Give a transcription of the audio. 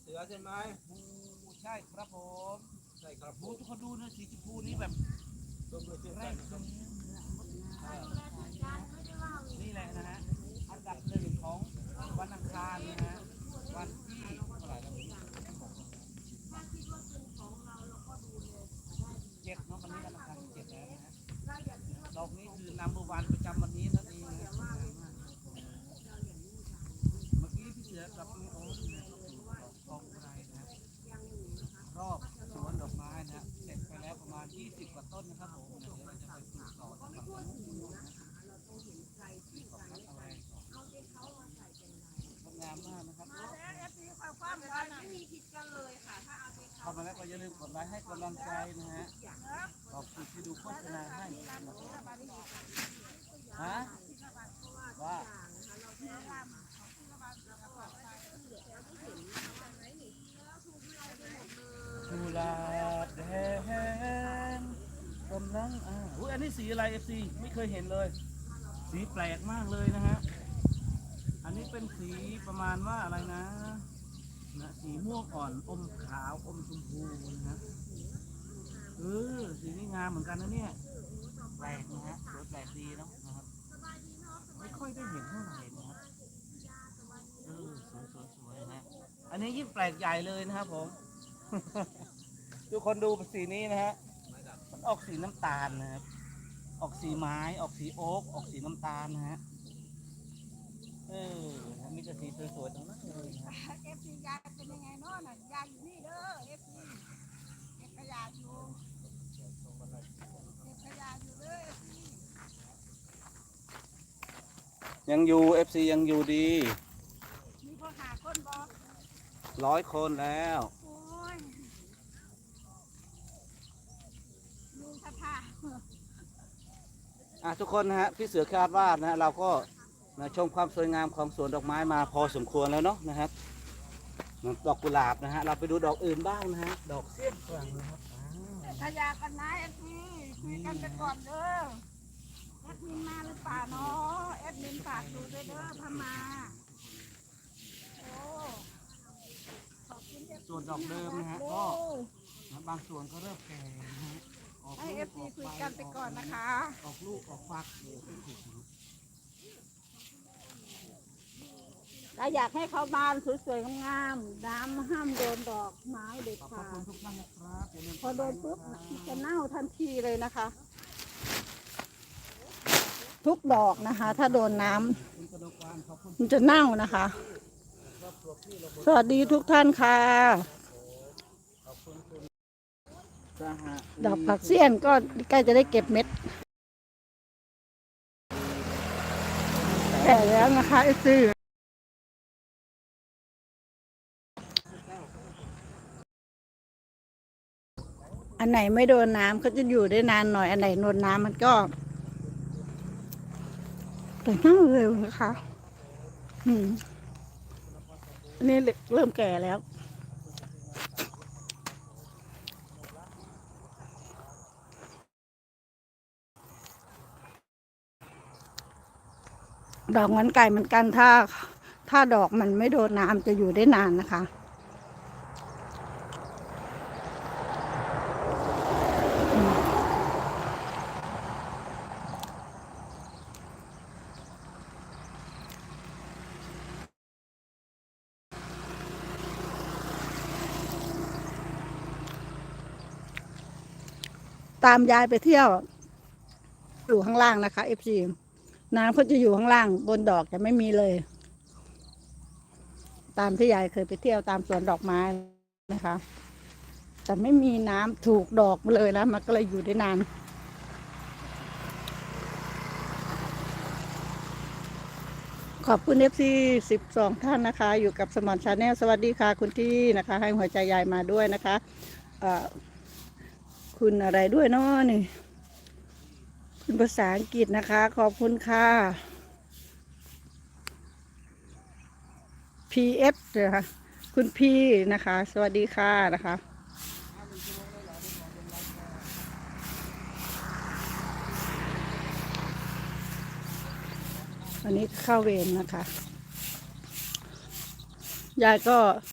เสือใช่ไหมใช่ครับผม ใช่ครับผดูมทุกคนดูนะสีชมพูนี่แบบ ร่วมด้วยช่วยแรกันกนะครับนี่แหละนะฮะอันดับหนึ่งของวันอังคารนะฮะวันที่เท่าไหร่แล้วเจ็ดเนาะวันนี้วันอังคารที่เจ็ดแล้วนะฮะดอกนี้คือนัมเบอร์วันประจำวันนี้นั่นเองนะเมื่อกี้พี่เสือกับน้องโอ๊ตเนี่ยก็ปลูกดอกทองอุไรนะฮะรอบสวนดอกไม้นะฮะเสร็จไปแล้วประมาณ 20 กว่าต้นนะครับผมเดี๋ยวเราจะไปปลูกต่อที่ฝั่งนู้นนะฮะ งามมากนะครับเข้ามาแล้วก็ อย่าลืมกดไลค์ให้กำลังใจนะฮะ ขอบคุณที่ดูโฆษณาให้ฮะว่ากุหลาบแดงกำลังอ่าอุ้ยอันนี้สีอะไรเอฟซีไม่เคยเห็นเลย สีแปลกมากเลยนะฮะ อันนี้เป็นสีประมาณว่าอะไรนะ นะสีม่วงอ่อนอมขาวอมชมพูนะฮะเออสีนี้งามเหมือนกันนะเนี่ยแปลกนะฮะสวยแปลกดีเนาะนะครับ ไม่ค่อยได้เห็นเท่าไหร่นะครับเออสวยสวยสวยนะฮะอันนี้ยิ่งแปลกใหญ่เลยนะครับผม ทุกคนดูสีนี้นะฮะมันออกสีน้ำตาลนะครับ ออกสีไม้ ออกสีโอ๊ก ออกสีน้ำตาลนะฮะ มีแต่สีสวยๆทั้งนั้นเลยนะเอฟซียายเป็นยังไงเนาะน่ะยายอยู่นี่เด้อเอฟซีเก็บขยะอยู่เก็บขยะอยู่เด้อเอฟซียังอยู่ FC ยังอยู่ดีมีพ่อหาคนบอกร้อยคนแล้ว โอ้ยลุงท่าท่าอะทุกคนนะฮะพี่เสือคาดวาดนะฮะเราก็ นะชมความสวยงามของสวนดอกไม้มาพอสมควรแล้วเนาะนะครับดอกกุหลาบนะฮะเราไปดูดอกอื่นบ้างนะฮะดอกเสี้ยนฝรั่งนะครับอ้าวขยะกันนะเอฟซีคุยกันไปก่อนเด้อแอดมินมาหรือเปล่าเนาะแอดมินฝากดูด้วยเด้อพมาโอ้ขอบคุณส่วนดอกเดิมนะฮะก็บางส่วนก็เริ่มแก่นะฮะให้เอฟอซีคุยกันไปก่อนนะคะ ออกลูกออกฝักโอ้โห เป็นสุดนะถ้าอยากให้เขาบานสวยๆงามๆน้ำห้ามโดนดอกไม้เด็ดขาระคุณดทุกท่านนะพอโดนปุ๊บมันจะเน่าทันทีเลยนะคะ ทุกดอกนะคะ ถ้าโดนน้ำมันจะเน่านะคะ สวัสดีทุกท่านค่ะ ดอกผักเสี้ยนก็ใกล้จะได้เก็บเม็ดแก่แล้วนะคะไอ้ซื้อ อันไหนไม่โดนน้ำก็จะอยู่ได้นานหน่อย อันไหนโดนน้ำมันก็แต่เน่าเร็วนะคะ อืมอันนี้เริ่มแก่แล้ว ดอกมือนไก่เหมือนกันถ้า ถ้าดอกมันไม่โดนน้ำจะอยู่ได้นานนะคะ ตามยายไปเที่ยว อยู่ข้างล่างนะคะ FC น้ำเขาจะอยู่ข้างล่าง บนดอกจะไม่มีเลย ตามที่ยายเคยไปเที่ยวตามสวนดอกไม้นะคะ แต่ไม่มีน้ำถูกดอกเลยนะมันก็เลยอยู่ได้นานขอบคุณเอฟซีสิบสองท่านนะคะ อยู่กับสมอนชาแนลสวัสดีค่ะ คุณที่นะคะ ให้หัวใจยายมาด้วยนะคะเอ่อ คุณอะไรด้วยเนาะนี่คุณภาษาอังกฤษนะคะ ขอบคุณค่ะ PF นะคะคุณพี่นะคะ สวัสดีค่ะนะคะวันนี้เข้าเวรนะคะ ยายก็